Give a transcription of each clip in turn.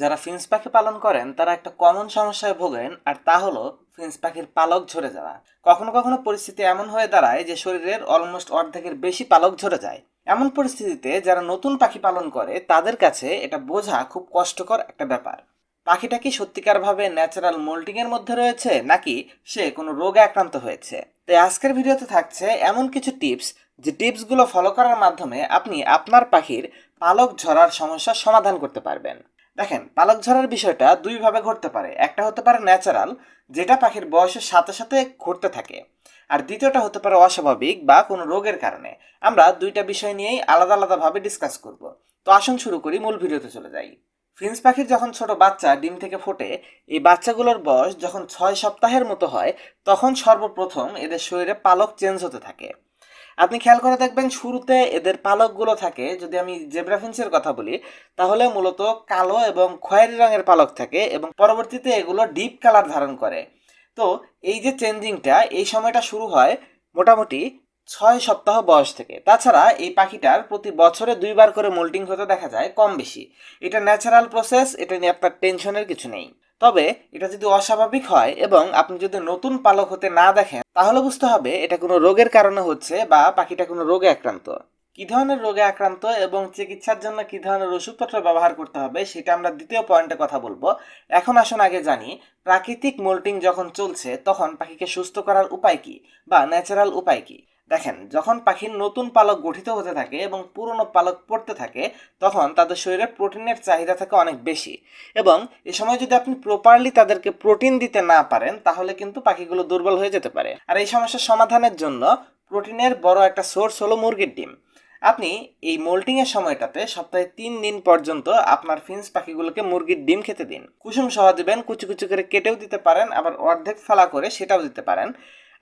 যারা ফিন্স পাখি পালন করেন, তারা একটা কমন সমস্যায় ভোগেন, আর তা হলো ফিন্স পাখির পালক ঝরে যাওয়া। কখনো কখনো পরিস্থিতি এমন হয়ে দাঁড়ায় যে শরীরের অলমোস্ট অর্ধেকের বেশি পালক ঝরে যায়। এমন পরিস্থিতিতে যারা নতুন পাখি পালন করে, তাদের কাছে এটা বোঝা খুব কষ্টকর একটা ব্যাপার। পাখিটা কি সত্যিকারভাবে ন্যাচারাল মোল্টিং এর মধ্যে রয়েছে, নাকি সে কোনো রোগে আক্রান্ত হয়েছে? তাই আজকের ভিডিওতে থাকছে এমন কিছু টিপস, যে টিপসগুলো ফলো করার মাধ্যমে আপনি আপনার পাখির পালক ঝরার সমস্যার সমাধান করতে পারবেন। দেখেন, পালক ঝরার বিষয়টা দুইভাবে ঘটতে পারে। একটা হতে পারে ন্যাচারাল যেটা পাখির বয়সের সাথে সাথে ঘটতে থাকে। আর দ্বিতীয়টা হতে পারে অস্বাভাবিক বা কোনো রোগের কারণে। আমরা দুইটা বিষয় নিয়েই আলাদা আলাদাভাবে ডিসকাস করব। তো আসুন শুরু করি, মূল ভিডিওতে চলে যাই। ফিন্স পাখির যখন ছোট বাচ্চা ডিম থেকে ফোটে, এই বাচ্চাগুলোর বয়স যখন ছয় সপ্তাহের মতো হয়, তখন সর্বপ্রথম এদের শরীরে পালক চেঞ্জ হতে থাকে। আপনি খেয়াল করে দেখবেন শুরুতে এদের পালকগুলো থাকে, যদি আমি জেব্রা ফিন্সের কথা বলি, তাহলে মূলত কালো এবং খয়েরি রঙের পালক থাকে এবং পরবর্তীতে এগুলো ডিপ কালার ধারণ করে। তো এই যে চেঞ্জিংটা, এই সময়টা শুরু হয় মোটামুটি ছয় সপ্তাহ বয়স থেকে। তাছাড়া এই পাখিটার প্রতি বছরে দুইবার করে মোল্টিং হতে দেখা যায় কম বেশি। এটা ন্যাচারাল প্রসেস, এটা নিয়ে আপনার টেনশনের কিছু নেই। তবে এটা যদি অস্বাভাবিক হয় এবং আপনি যদি নতুন পালক হতে না দেখেন, তাহলে বুঝতে হবে এটা কোনো রোগের কারণে হচ্ছে বা পাখিটা কোনো রোগে আক্রান্ত। কি ধরনের রোগে আক্রান্ত এবং চিকিৎসার জন্য কি ধরনের ওষুধপত্র ব্যবহার করতে হবে সেটা আমরা দ্বিতীয় পয়েন্টে কথা বলব। এখন আসুন আগে জানি, প্রাকৃতিক মোল্টিং যখন চলছে, তখন পাখিকে সুস্থ করার উপায় কি বা ন্যাচারাল উপায় কি? দেখেন, যখন পাখির নতুন পালক গঠিত হতে থাকে এবং পুরনো পালক পড়তে থাকে, তখন তাদের শরীরে প্রোটিনের চাহিদা থাকে অনেক বেশি। এবং এ সময় যদি আপনি প্রপারলি তাদেরকে প্রোটিন দিতে না পারেন, তাহলে কিন্তু পাখিগুলো দুর্বল হয়ে যেতে পারে। আর এই সমস্যার সমাধানের জন্য প্রোটিনের বড় একটা সোর্স হলো মুরগির ডিম। আপনি এই মোল্টিংয়ের সময়টাতে সপ্তাহে তিন দিন পর্যন্ত আপনার ফিন্স পাখিগুলোকে মুরগির ডিম খেতে দিন। কুসুম সহ দিবেন, কুচি কুচি করে কেটেও দিতে পারেন, আবার অর্ধেক ফালা করে সেটাও দিতে পারেন।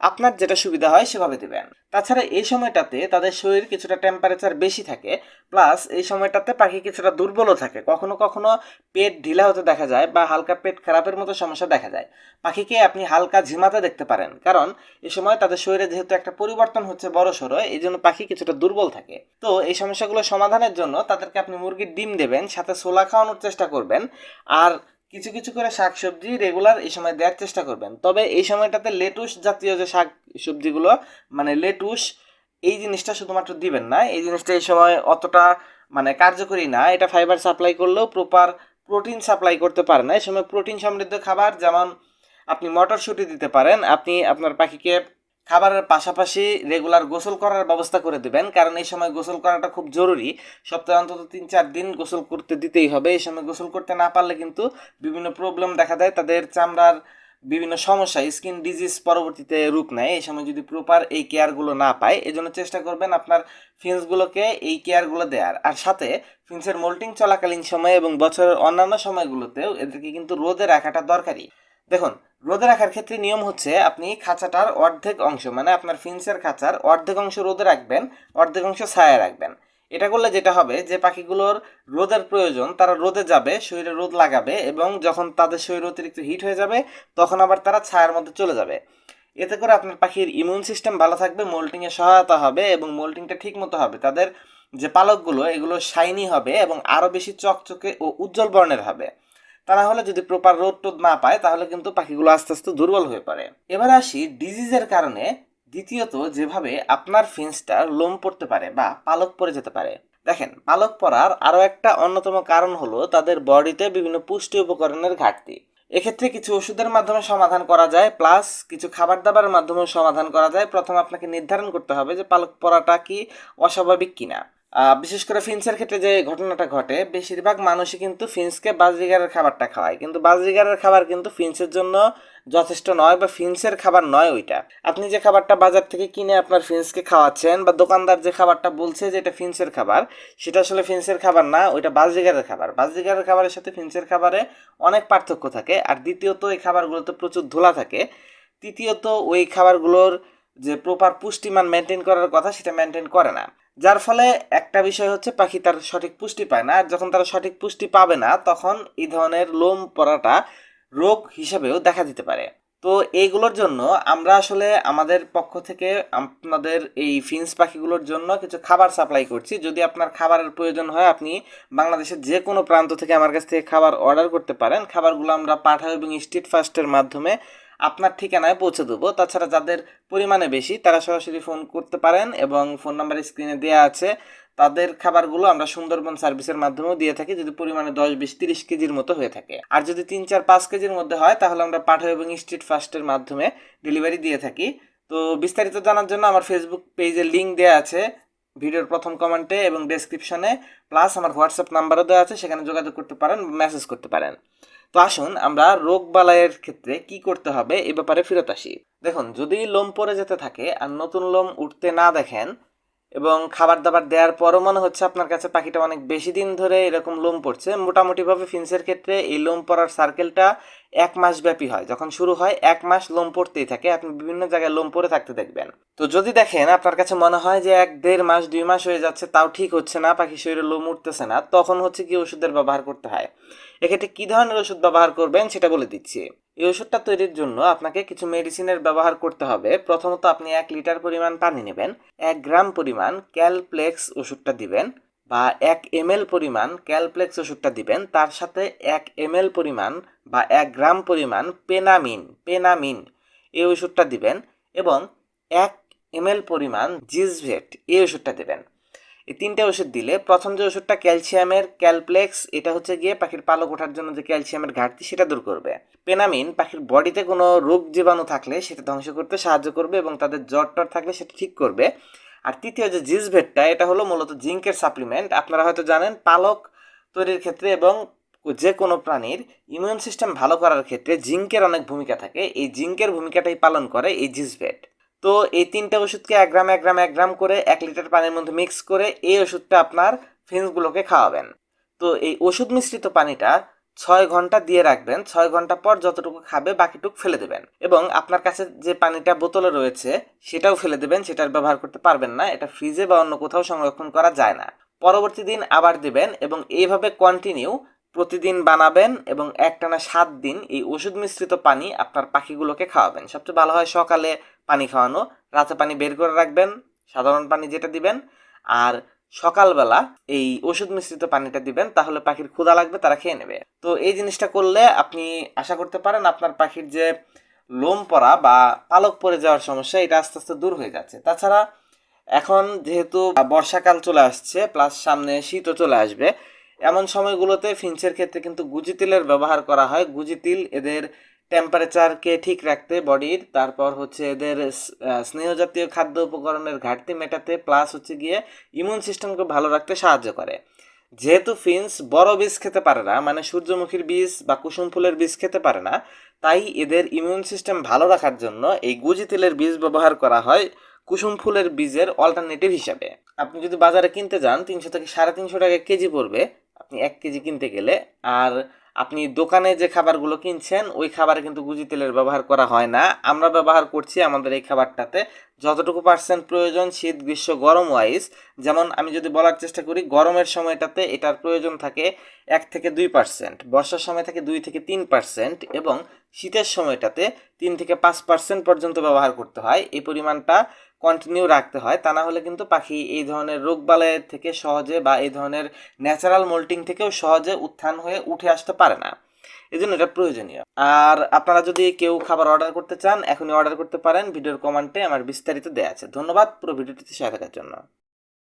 আপনার যেটা সুবিধা হয় সেভাবে দেবেন। তাছাড়া এই সময়টাতে তাদের শরীর কিছুটা টেম্পারেচার বেশি থাকে প্লাস এই সময়টাতে পাখি কিছুটা দুর্বলও থাকে। কখনো কখনো পেট ঢিলা হতে দেখা যায় বা হালকা পেট খারাপের মতো সমস্যা দেখা যায়। পাখিকে আপনি হালকা ঝিমাতে দেখতে পারেন, কারণ এই সময় তাদের শরীরে যেহেতু একটা পরিবর্তন হচ্ছে বড় সড়ো এই জন্য পাখি কিছুটা দুর্বল থাকে। তো এই সমস্যাগুলো সমাধানের জন্য তাদেরকে আপনি মুরগির ডিম দেবেন, সাথে সোলা খাওয়ানোর চেষ্টা করবেন, আর কিছু কিছু করে শাক সবজি রেগুলার এই সময় দেওয়ার চেষ্টা করবেন। তবে এই সময়টাতে লেটুস জাতীয় যে শাক সবজিগুলো মানে লেটুস এই জিনিসটা শুধুমাত্র দিবেন না। এই জিনিসটা এই সময় অতটা মানে কার্যকরী না। এটা ফাইবার সাপ্লাই করলেও প্রপার প্রোটিন সাপ্লাই করতে পারে না। এই সময় প্রোটিন সমৃদ্ধ খাবার, যেমন আপনি মটরশুঁটি দিতে পারেন। আপনি আপনার পাখিকে খাবারের পাশাপাশি রেগুলার গোসল করার ব্যবস্থা করে দেবেন। কারণ এই সময় গোসল করাটা খুব জরুরি। সপ্তাহে অন্তত তিন চার দিন গোসল করতে দিতেই হবে। এই সময় গোসল করতে না পারলে কিন্তু বিভিন্ন প্রবলেম দেখা দেয়। তাদের চামড়ার বিভিন্ন সমস্যা স্কিন ডিজিজ পরবর্তীতে রূপ নেয়। এই সময় যদি প্রপার এই কেয়ারগুলো না পায় এই জন্য চেষ্টা করবেন আপনার ফিন্সগুলোকে এই কেয়ারগুলো দেওয়ার। আর সাথে ফিন্সের মোল্টিং চলাকালীন সময়ে এবং বছরের অন্যান্য সময়গুলোতেও এদেরকে কিন্তু রোদে রাখাটা দরকারি। দেখুন, রোদে রাখার ক্ষেত্রে নিয়ম হচ্ছে আপনি খাঁচাটার অর্ধেক অংশ মানে আপনার ফিন্সের খাঁচার অর্ধেক অংশ রোদে রাখবেন, অর্ধেক অংশ ছায়া রাখবেন। এটা করলে যেটা হবে যে পাখিগুলোর রোদের প্রয়োজন, তারা রোদে যাবে, শরীরে রোদ লাগাবে এবং যখন তাদের শরীর অতিরিক্ত হিট হয়ে যাবে, তখন আবার তারা ছায়ার মধ্যে চলে যাবে। এতে করে আপনার পাখির ইমিউন সিস্টেম ভালো থাকবে মোল্টিংয়ে সহায়তা হবে এবং মোল্টিংটা ঠিক মতো হবে। তাদের যে পালকগুলো, এগুলো শাইনি হবে এবং আরও বেশি চকচকে ও উজ্জ্বল বর্ণের হবে। তা না হলে যদি প্রপার রোদ টোদ না পায়, তাহলে কিন্তু পাখিগুলো আস্তে আস্তে দুর্বল হয়ে পড়ে। এবার আসি ডিজিজের কারণে দ্বিতীয়ত যেভাবে আপনার ফিন্সটার লোম পড়তে পারে বা পালক পড়ে যেতে পারে। দেখেন, পালক পড়ার আরও একটা অন্যতম কারণ হলো তাদের বডিতে বিভিন্ন পুষ্টি উপকরণের ঘাটতি। এক্ষেত্রে কিছু ওষুধের মাধ্যমে সমাধান করা যায়, প্লাস কিছু খাবার দাবারের মাধ্যমেও সমাধান করা যায়। প্রথম আপনাকে নির্ধারণ করতে হবে যে পালক পড়াটা কি অস্বাভাবিক কিনা। বিশেষ করে ফিন্সের ক্ষেত্রে যে ঘটনাটা ঘটে, বেশিরভাগ মানুষই কিন্তু ফিন্সকে বাজরিগারের খাবারটা খাওয়ায়। কিন্তু বাজরিগারের খাবার কিন্তু ফিন্সের জন্য যথেষ্ট নয় বা ফিন্সের খাবার নয় ওইটা। আপনি যে খাবারটা বাজার থেকে কিনে আপনার ফিন্সকে খাওয়াচ্ছেন বা দোকানদার যে খাবারটা বলছে যে এটা ফিন্সের খাবার, সেটা আসলে ফিন্সের খাবার না, ওইটা বাজরিগারের খাবার। বাজরিগারের খাবারের সাথে ফিন্সের খাবারে অনেক পার্থক্য থাকে। আর দ্বিতীয়ত এই খাবারগুলোতে প্রচুর ধুলা থাকে। তৃতীয়ত ওই খাবারগুলোর যে প্রপার পুষ্টিমান মেনটেন করার কথা সেটা মেনটেন করে না। যার ফলে একটা বিষয় হচ্ছে পাখি তার সঠিক পুষ্টি পায় না, আর যখন তারা সঠিক পুষ্টি পাবে না, তখন এই ধরনের লোম পড়াটা রোগ হিসাবেও দেখা দিতে পারে। তো এইগুলোর জন্য আমরা আসলে আমাদের পক্ষ থেকে আপনাদের এই ফিন্স পাখিগুলোর জন্য কিছু খাবার সাপ্লাই করছি। যদি আপনার খাবারের প্রয়োজন হয়, আপনি বাংলাদেশের যে কোনো প্রান্ত থেকে আমার কাছ থেকে খাবার অর্ডার করতে পারেন। খাবারগুলো আমরা পাঠাই এবং স্ট্রিট ফাস্টের মাধ্যমে আপনার ঠিকানায় পৌঁছে দেবো। তাছাড়া যাদের পরিমাণে বেশি, তারা সরাসরি ফোন করতে পারেন এবং ফোন নাম্বার স্ক্রিনে দেওয়া আছে। তাদের খাবারগুলো আমরা সুন্দরবন সার্ভিসের মাধ্যমেও দিয়ে থাকি, যদি পরিমাণে দশ, বিশ, তিরিশ কেজির মতো হয়ে থাকে। আর যদি তিন, চার, পাঁচ কেজির মধ্যে হয়, তাহলে আমরা পাঠাই এবং স্ট্রিট ফাস্টের মাধ্যমে ডেলিভারি দিয়ে থাকি। তো বিস্তারিত জানার জন্য আমার ফেসবুক পেজের লিঙ্ক দেওয়া আছে ভিডিওর প্রথম কমেন্টে এবং ডেসক্রিপশনে প্লাস আমার হোয়াটসঅ্যাপ নাম্বারও দেওয়া আছে, সেখানে যোগাযোগ করতে পারেন মেসেজ করতে পারেন। তো আসুন আমরা রোগ বালাইয়ের ক্ষেত্রে কি করতে হবে এ ব্যাপারে ফেরত আসি। দেখুন, যদি লোম পরে যেতে থাকে আর নতুন লোম উঠতে না দেখেন এবং খাবার দাবার দেওয়ার পরও মনে হচ্ছে আপনার কাছে পাখিটা অনেক বেশি দিন ধরে এরকম লোম পড়ছে। মোটামুটিভাবে ফিন্সের ক্ষেত্রে এই লোম পড়ার সার্কেলটা এক মাস ব্যাপী হয়। যখন শুরু হয়, এক মাস লোম পড়তেই থাকে। আপনি বিভিন্ন জায়গায় লোম পড়ে থাকতে দেখবেন। তো যদি দেখেন, আপনার কাছে মনে হয় যে এক দেড় মাস, দুই মাস হয়ে যাচ্ছে, তাও ঠিক হচ্ছে না পাখি শরীরে লোম উঠতেছে না, তখন হচ্ছে কি ওষুধের ব্যবহার করতে হয়। এক্ষেত্রে কী ধরনের ওষুধ ব্যবহার করবেন সেটা বলে দিচ্ছি। এই ওষুধটা তৈরির জন্য আপনাকে কিছু মেডিসিনের ব্যবহার করতে হবে। প্রথমত আপনি এক লিটার পরিমাণ পানি নেবেন, এক গ্রাম পরিমাণ ক্যালপ্লেক্স ওষুধটা দিবেন বা এক এম পরিমাণ ক্যালপ্লেক্স ওষুধটা দিবেন। তার সাথে এক এম পরিমাণ বা এক গ্রাম পরিমাণ পেনামিন পেনামিন এই ওষুধটা দিবেন এবং এক এম পরিমাণ জিজভেট এই ওষুধটা দেবেন। এই তিনটে ওষুধ দিলে, প্রথম যে ওষুধটা ক্যালসিয়ামের ক্যালপ্লেক্স, এটা হচ্ছে গিয়ে পাখির পালক ওঠার জন্য যে ক্যালসিয়ামের ঘাটতি, সেটা দূর করবে। পেনামিন, পাখির বডিতে কোনো রোগ জীবাণু থাকলে সেটা ধ্বংস করতে সাহায্য করবে এবং তাদের জ্বর টর থাকলে সেটা ঠিক করবে। আর তৃতীয় যে জিজভেটটা এটা হলো মূলত জিঙ্কের সাপ্লিমেন্ট। আপনারা হয়তো জানেন, পালক তৈরির ক্ষেত্রে এবং যে কোনো প্রাণীর ইমিউন সিস্টেম ভালো করার ক্ষেত্রে জিঙ্কের অনেক ভূমিকা থাকে। এই জিঙ্কের ভূমিকাটাই পালন করে এই জিজভেট তো এই তিনটে ওষুধকে এক গ্রাম এক গ্রাম এক গ্রাম করে এক লিটার পানির মধ্যে মিক্স করে এই ওষুধটা আপনার ফিন্সগুলোকে খাওয়াবেন। তো এই ওষুধ মিশ্রিত পানিটা ছয় ঘণ্টা দিয়ে রাখবেন। ছয় ঘণ্টা পর যতটুকু খাবে বাকিটুকু ফেলে দেবেন এবং আপনার কাছে যে পানিটা বোতলে রয়েছে সেটাও ফেলে দেবেন, সেটার ব্যবহার করতে পারবেন না। এটা ফ্রিজে বা অন্য কোথাও সংরক্ষণ করা যায় না। পরবর্তী দিন আবার দিবেন এবং এইভাবে কন্টিনিউ প্রতিদিন বানাবেন এবং একটানা সাত দিন এই ওষুধ মিশ্রিত পানি আপনার পাখিগুলোকে খাওয়াবেন। সবচেয়ে ভালো হয় সকালে পানি খাওয়ানো, রাতে পানি বের করে রাখবেন, সাধারণ পানি যেটা দিবেন, আর সকালবেলা এই ওষুধ মিশ্রিত পানিটা দিবেন, তাহলে পাখির ক্ষুধা লাগবে, তারা খেয়ে নেবে। তো এই জিনিসটা করলে আপনি আশা করতে পারেন আপনার পাখির যে লোম পড়া বা পালক পড়ে যাওয়ার সমস্যা, এটা আস্তে আস্তে দূর হয়ে যাচ্ছে। তাছাড়া এখন যেহেতু বর্ষাকাল চলে আসছে, প্লাস সামনে শীতও চলে আসবে এমন সময়গুলোতে ফিঞ্চের ক্ষেত্রে কিন্তু গুজি তিলের ব্যবহার করা হয়। গুজি তিল এদের টেম্পারেচারকে ঠিক রাখতে, বডির, তারপর হচ্ছে এদের স্নেহ জাতীয় খাদ্য উপকরণের ঘাটতি মেটাতে প্লাস হচ্ছে গিয়ে ইমিউন সিস্টেমকে ভালো রাখতে সাহায্য করে। যেহেতু ফিন্স বড় বীজ খেতে পারে না মানে সূর্যমুখীর বীজ বা কুসুম ফুলের বীজ খেতে পারে না, তাই এদের ইমিউন সিস্টেম ভালো রাখার জন্য এই গুজি তেলের বীজ ব্যবহার করা হয় কুসুম ফুলের বীজের অল্টারনেটিভ হিসাবে। আপনি যদি বাজারে কিনতে যান, তিনশো থেকে সাড়ে তিনশো টাকা কেজি পড়বে। আপনি এক কেজি কিনতে গেলে আর আপনি দোকানে যে খাবারগুলো কিনছেন, ওই খাবারে কিন্তু গুজি তেলের ব্যবহার করা হয় না। আমরা ব্যবহার করছি আমাদের এই খাবারটাতে যতটুকু পার্সেন্ট প্রয়োজন শীত, গ্রীষ্ম গরম ওয়াইজ যেমন আমি যদি বলার চেষ্টা করি, গরমের সময়টাতে এটার প্রয়োজন থাকে এক থেকে দুই পার্সেন্ট, বর্ষার সময় থাকে দুই থেকে তিন পার্সেন্ট এবং শীতের সময়টাতে তিন থেকে পাঁচ পার্সেন্ট পর্যন্ত ব্যবহার করতে হয়। এই পরিমাণটা কন্টিনিউ রাখতে হয়। তা না হলে কিন্তু পাখি এই ধরনের রোগ রোগবালয়ের থেকে সহজে বা এই ধরনের ন্যাচারাল মোল্টিং থেকেও সহজে উত্থান হয়ে উঠে আসতে পারে না। এই জন্য এটা প্রয়োজনীয়। আর আপনারা যদি কেউ খাবার অর্ডার করতে চান, এখনই অর্ডার করতে পারেন। ভিডিওর কমেন্টে আমার বিস্তারিত দেওয়া আছে। ধন্যবাদ। পুরো ভিডিওটিতে সহায় থাকার জন্য।